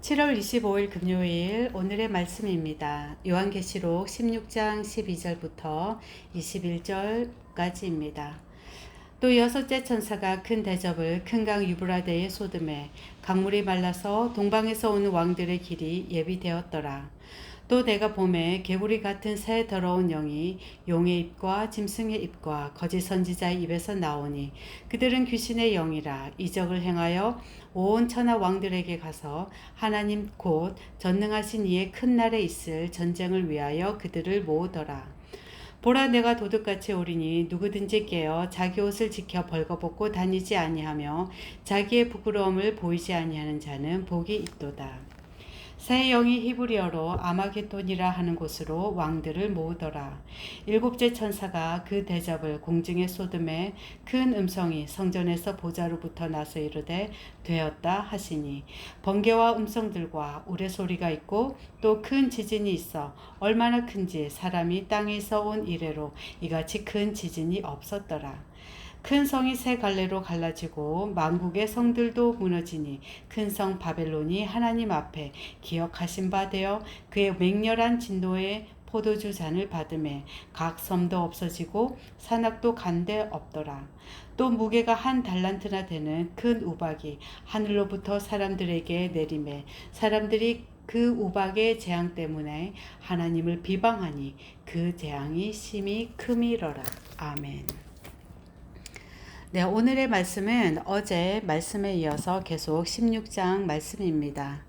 7월 25일 금요일 오늘의 말씀입니다. 요한계시록 16장 12절부터 21절까지입니다. 또 여섯째 천사가 큰 대접을 큰 강 유브라데에 쏟음에 강물이 말라서 동방에서 오는 왕들의 길이 예비되었더라. 또 내가 봄에 개구리 같은 새 더러운 영이 용의 입과 짐승의 입과 거짓 선지자의 입에서 나오니 그들은 귀신의 영이라 이적을 행하여 온 천하 왕들에게 가서 하나님 곧 전능하신 이의 큰 날에 있을 전쟁을 위하여 그들을 모으더라. 보라 내가 도둑같이 오리니 누구든지 깨어 자기 옷을 지켜 벌거벗고 다니지 아니하며 자기의 부끄러움을 보이지 아니하는 자는 복이 있도다. 새 영이 히브리어로 아마게돈이라 하는 곳으로 왕들을 모으더라. 일곱째 천사가 그 대접을 공중에 쏟음에 큰 음성이 성전에서 보좌로부터 나서 이르되 되었다 하시니 번개와 음성들과 우레소리가 있고 또 큰 지진이 있어 얼마나 큰지 사람이 땅에서 온 이래로 이같이 큰 지진이 없었더라. 큰 성이 세 갈래로 갈라지고 만국의 성들도 무너지니 큰 성 바벨론이 하나님 앞에 기억하신 바 되어 그의 맹렬한 진노의 포도주 잔을 받음에 각 섬도 없어지고 산악도 간데 없더라. 또 무게가 한 달란트나 되는 큰 우박이 하늘로부터 사람들에게 내림에 사람들이 그 우박의 재앙 때문에 하나님을 비방하니 그 재앙이 심히 크미러라. 아멘. 네, 오늘의 말씀은 어제 말씀에 이어서 계속 16장 말씀입니다.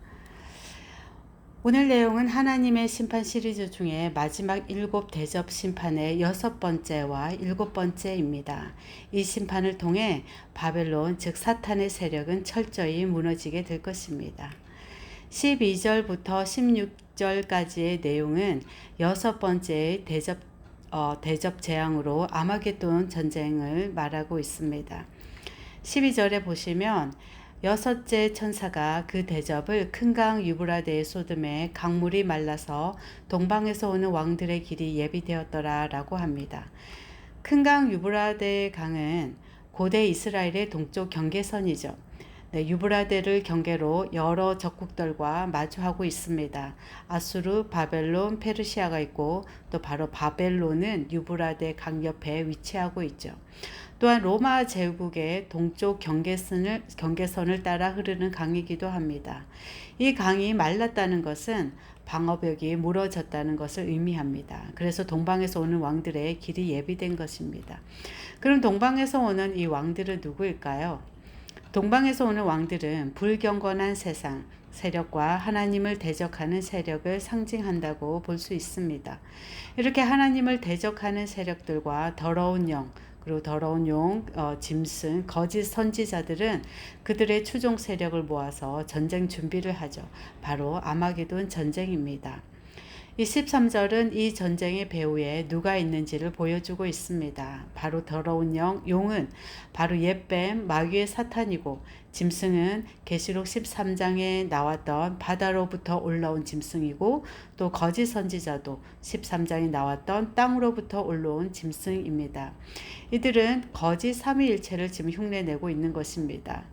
오늘 내용은 하나님의 심판 시리즈 중에 마지막 일곱 대접 심판의 여섯 번째와 일곱 번째입니다. 이 심판을 통해 바벨론, 즉 사탄의 세력은 철저히 무너지게 될 것입니다. 12절부터 16절까지의 내용은 여섯 번째의 대접 어, 대접 재앙으로 아마겟돈 전쟁을 말하고 있습니다. 12절에 보시면 여섯째 천사가 그 대접을 큰 강 유브라데에 쏟음에 강물이 말라서 동방에서 오는 왕들의 길이 예비되었더라 라고 합니다. 큰 강 유브라데 강은 고대 이스라엘의 동쪽 경계선이죠. 네, 유브라데를 경계로 여러 적국들과 마주하고 있습니다. 아수르, 바벨론, 페르시아가 있고 또 바로 바벨론은 유브라데 강 옆에 위치하고 있죠. 또한 로마 제국의 동쪽 경계선을, 경계선을 따라 흐르는 강이기도 합니다. 이 강이 말랐다는 것은 방어벽이 무너졌다는 것을 의미합니다. 그래서 동방에서 오는 왕들의 길이 예비된 것입니다. 그럼 동방에서 오는 이 왕들은 누구일까요? 동방에서 오는 왕들은 불경건한 세상, 세력과 하나님을 대적하는 세력을 상징한다고 볼 수 있습니다. 이렇게 하나님을 대적하는 세력들과 더러운 영, 그리고 더러운 용, 어, 짐승, 거짓 선지자들은 그들의 추종 세력을 모아서 전쟁 준비를 하죠. 바로 아마게돈 전쟁입니다. 이 13절은 이 전쟁의 배후에 누가 있는지를 보여주고 있습니다. 바로 더러운 영, 용은 바로 옛뱀, 마귀의 사탄이고 짐승은 계시록 13장에 나왔던 바다로부터 올라온 짐승이고 또 거짓 선지자도 13장에 나왔던 땅으로부터 올라온 짐승입니다. 이들은 거짓 삼위일체를 지금 흉내내고 있는 것입니다.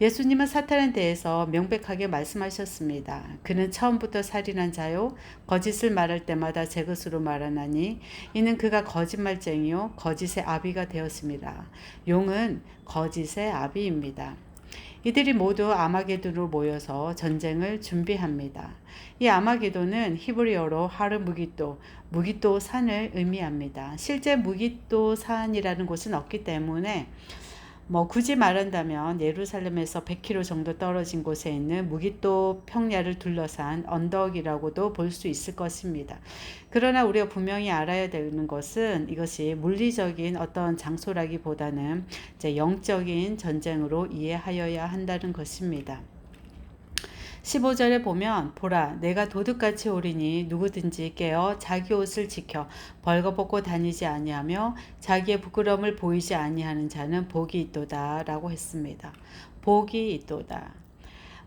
예수님은 사탄에 대해서 명백하게 말씀하셨습니다. 그는 처음부터 살인한 자요 거짓을 말할 때마다 제 것으로 말하나니 이는 그가 거짓말쟁이요 거짓의 아비가 되었습니다. 용은 거짓의 아비입니다. 이들이 모두 아마게도로 모여서 전쟁을 준비합니다. 이 아마게도는 히브리어로 하르 무기또, 무기또 산을 의미합니다. 실제 무기또 산이라는 곳은 없기 때문에 뭐 굳이 말한다면 예루살렘에서 100km 정도 떨어진 곳에 있는 무기또 평야를 둘러싼 언덕이라고도 볼 수 있을 것입니다. 그러나 우리가 분명히 알아야 되는 것은 이것이 물리적인 어떤 장소라기보다는 영적인 전쟁으로 이해하여야 한다는 것입니다. 15절에 보면 보라 내가 도둑같이 오리니 누구든지 깨어 자기 옷을 지켜 벌거벗고 다니지 아니하며 자기의 부끄러움을 보이지 아니하는 자는 복이 있도다라고 했습니다. 복이 있도다.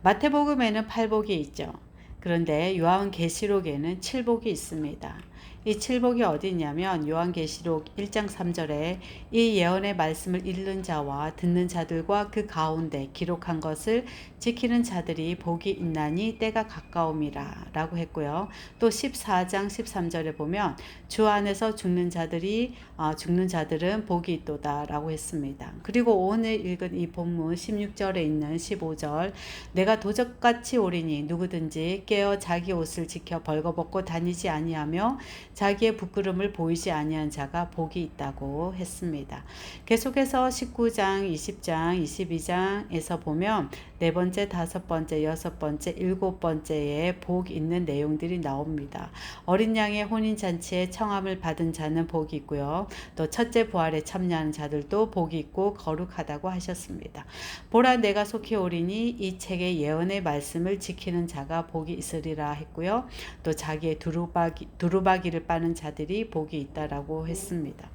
마태복음에는 팔복이 있죠. 그런데 요한 계시록에는 칠복이 있습니다. 이 칠복이 어디 있냐면 요한계시록 1장 3절에 이 예언의 말씀을 읽는 자와 듣는 자들과 그 가운데 기록한 것을 지키는 자들이 복이 있나니 때가 가까움이라 라고 했고요. 또 14장 13절에 보면 주 안에서 죽는 자들이 어, 죽는 자들은 복이 있도다 라고 했습니다. 그리고 오늘 읽은 이 본문 16절에 있는 15절 내가 도적같이 오리니 누구든지 깨어 자기 옷을 지켜 벌거벗고 다니지 아니하며 자기의 부끄럼을 보이지 아니한 자가 복이 있다고 했습니다. 계속해서 19장, 20장, 22장에서 보면 네 번째, 다섯 번째, 여섯 번째, 일곱 번째에 복 있는 내용들이 나옵니다. 어린 양의 혼인 잔치에 청함을 받은 자는 복이 있고요. 또 첫째 부활에 참여하는 자들도 복이 있고 거룩하다고 하셨습니다. 보라 내가 속히 오리니 이 책의 예언의 말씀을 지키는 자가 복이 있으리라 했고요. 또 자기의 두루바기, 두루바기를 빠는 자들이 복이 있다라고 했습니다.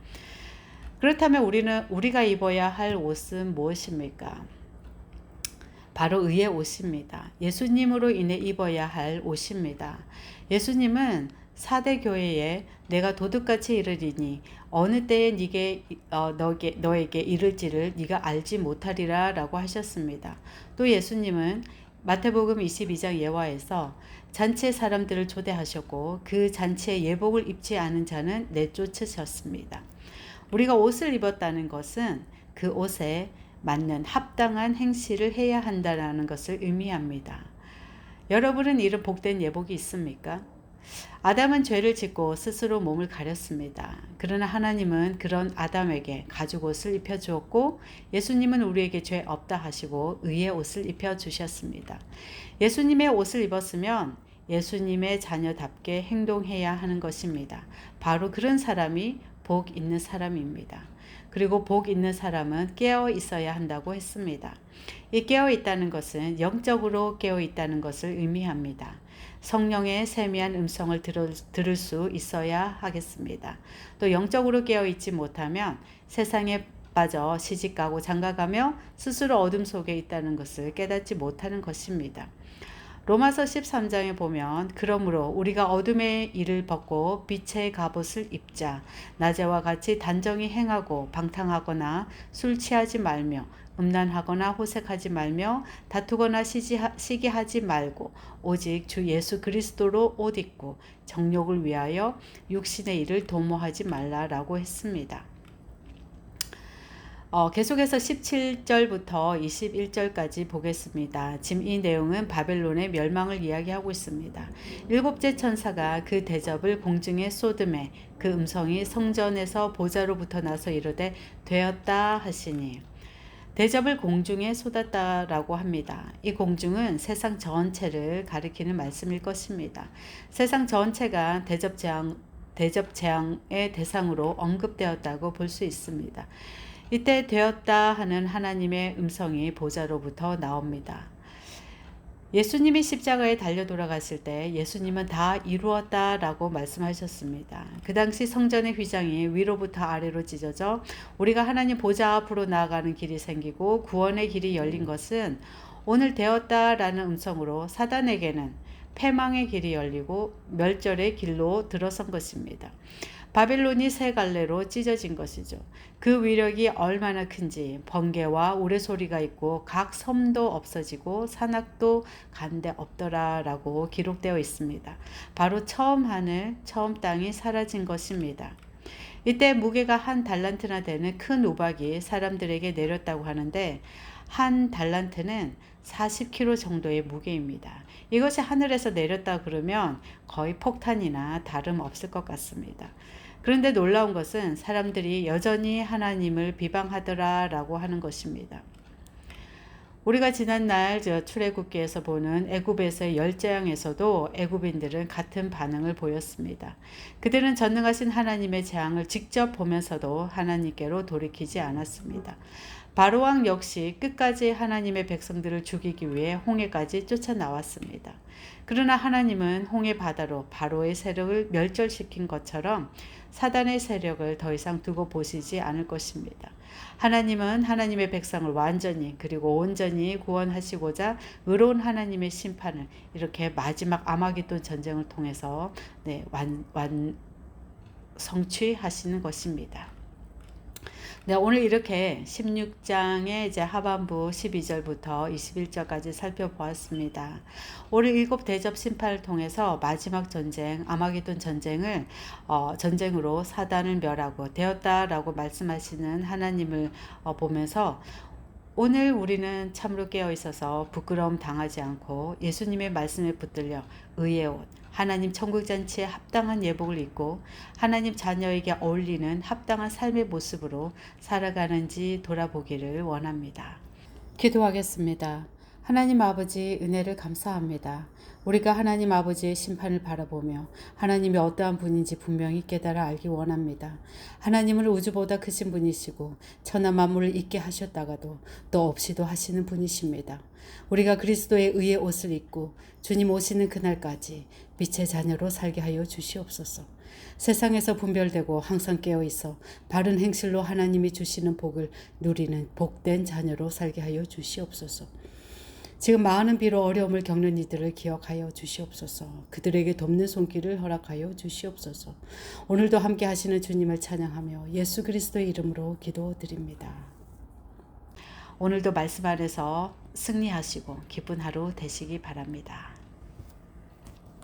그렇다면 우리는 우리가 입어야 할 옷은 무엇입니까? 바로 의의 옷입니다. 예수님으로 인해 입어야 할 옷입니다. 예수님은 사대 교회에 내가 도둑같이 이르리니 어느 때에 네게 어, 너게, 너에게 이를지를 네가 알지 못하리라라고 하셨습니다. 또 예수님은 마태복음 22장 예화에서 잔치의 사람들을 초대하셨고 그 잔치에 예복을 입지 않은 자는 내쫓으셨습니다. 우리가 옷을 입었다는 것은 그 옷에 맞는 합당한 행실을 해야 한다는 것을 의미합니다. 여러분은 이런 복된 예복이 있습니까? 아담은 죄를 짓고 스스로 몸을 가렸습니다. 그러나 하나님은 그런 아담에게 가죽 옷을 입혀 주었고 예수님은 우리에게 죄 없다 하시고 의의 옷을 입혀 주셨습니다. 예수님의 옷을 입었으면 예수님의 자녀답게 행동해야 하는 것입니다. 바로 그런 사람이 복 있는 사람입니다. 그리고 복 있는 사람은 깨어 있어야 한다고 했습니다. 이 깨어 있다는 것은 영적으로 깨어 있다는 것을 의미합니다. 성령의 세미한 음성을 들을, 들을 수 있어야 하겠습니다. 또 영적으로 깨어 있지 못하면 세상에 빠져 시집가고 장가가며 스스로 어둠 속에 있다는 것을 깨닫지 못하는 것입니다. 로마서 13장에 보면 그러므로 우리가 어둠의 일을 벗고 빛의 갑옷을 입자 낮에와 같이 단정히 행하고 방탕하거나 술 취하지 말며 음란하거나 호색하지 말며 다투거나 시기하지 말고 오직 주 예수 그리스도로 옷 입고 정욕을 위하여 육신의 일을 도모하지 말라라고 했습니다. 어, 계속해서 17절부터 21절까지 보겠습니다. 지금 이 내용은 바벨론의 멸망을 이야기하고 있습니다. 일곱째 천사가 그 대접을 공중에 쏟음에 그 음성이 성전에서 보좌로부터 나서 이르되 되었다 하시니 대접을 공중에 쏟았다라고 합니다. 이 공중은 세상 전체를 가리키는 말씀일 것입니다. 세상 전체가 대접 재앙 대접 재앙의 대상으로 언급되었다고 볼 수 있습니다. 이때 되었다 하는 하나님의 음성이 보좌로부터 나옵니다. 예수님이 십자가에 달려 돌아갔을 때 예수님은 다 이루었다 라고 말씀하셨습니다. 그 당시 성전의 휘장이 위로부터 아래로 찢어져 우리가 하나님 보좌 앞으로 나아가는 길이 생기고 구원의 길이 열린 것은 오늘 되었다 라는 음성으로 사단에게는 패망의 길이 열리고 멸절의 길로 들어선 것입니다. 바벨론이 세 갈래로 찢어진 것이죠. 그 위력이 얼마나 큰지 번개와 우레소리가 있고 각 섬도 없어지고 산악도 간데 없더라라고 기록되어 있습니다. 바로 처음 하늘, 처음 땅이 사라진 것입니다. 이때 무게가 한 달란트나 되는 큰 우박이 사람들에게 내렸다고 하는데 한 달란트는 40kg 정도의 무게입니다. 이것이 하늘에서 내렸다 그러면 거의 폭탄이나 다름 없을 것 같습니다. 그런데 놀라운 것은 사람들이 여전히 하나님을 비방하더라 라고 하는 것입니다. 우리가 지난날 저 출애굽기에서 보는 애굽에서의 열재앙에서도 애굽인들은 같은 반응을 보였습니다. 그들은 전능하신 하나님의 재앙을 직접 보면서도 하나님께로 돌이키지 않았습니다. 바로왕 역시 끝까지 하나님의 백성들을 죽이기 위해 홍해까지 쫓아 나왔습니다. 그러나 하나님은 홍해 바다로 바로의 세력을 멸절시킨 것처럼 사단의 세력을 더 이상 두고 보시지 않을 것입니다. 하나님은 하나님의 백성을 완전히 그리고 온전히 구원하시고자 의로운 하나님의 심판을 이렇게 마지막 아마겟돈 전쟁을 통해서 네, 완, 완 성취하시는 것입니다. 네, 오늘 이렇게 16장의 이제 하반부 12절부터 21절까지 살펴보았습니다. 오늘 일곱 대접 심판을 통해서 마지막 전쟁, 아마게돈 전쟁을 어, 전쟁으로 사단을 멸하고 되었다라고 말씀하시는 하나님을 어, 보면서 오늘 우리는 참으로 깨어 있어서 부끄러움 당하지 않고 예수님의 말씀에 붙들려 의의 옷, 하나님 천국 잔치에 합당한 예복을 입고 하나님 자녀에게 어울리는 합당한 삶의 모습으로 살아가는지 돌아보기를 원합니다. 기도하겠습니다. 하나님 아버지 은혜를 감사합니다. 우리가 하나님 아버지의 심판을 바라보며 하나님이 어떠한 분인지 분명히 깨달아 알기 원합니다. 하나님은 우주보다 크신 분이시고 천하 만물을 있게 하셨다가도 또 없이도 하시는 분이십니다. 우리가 그리스도의 의의 옷을 입고 주님 오시는 그날까지 빛의 자녀로 살게 하여 주시옵소서. 세상에서 분별되고 항상 깨어 있어 바른 행실로 하나님이 주시는 복을 누리는 복된 자녀로 살게 하여 주시옵소서. 지금 많은 비로 어려움을 겪는 이들을 기억하여 주시옵소서. 그들에게 돕는 손길을 허락하여 주시옵소서. 오늘도 함께 하시는 주님을 찬양하며 예수 그리스도의 이름으로 기도드립니다. 오늘도 말씀 안에서 승리하시고 기쁜 하루 되시기 바랍니다.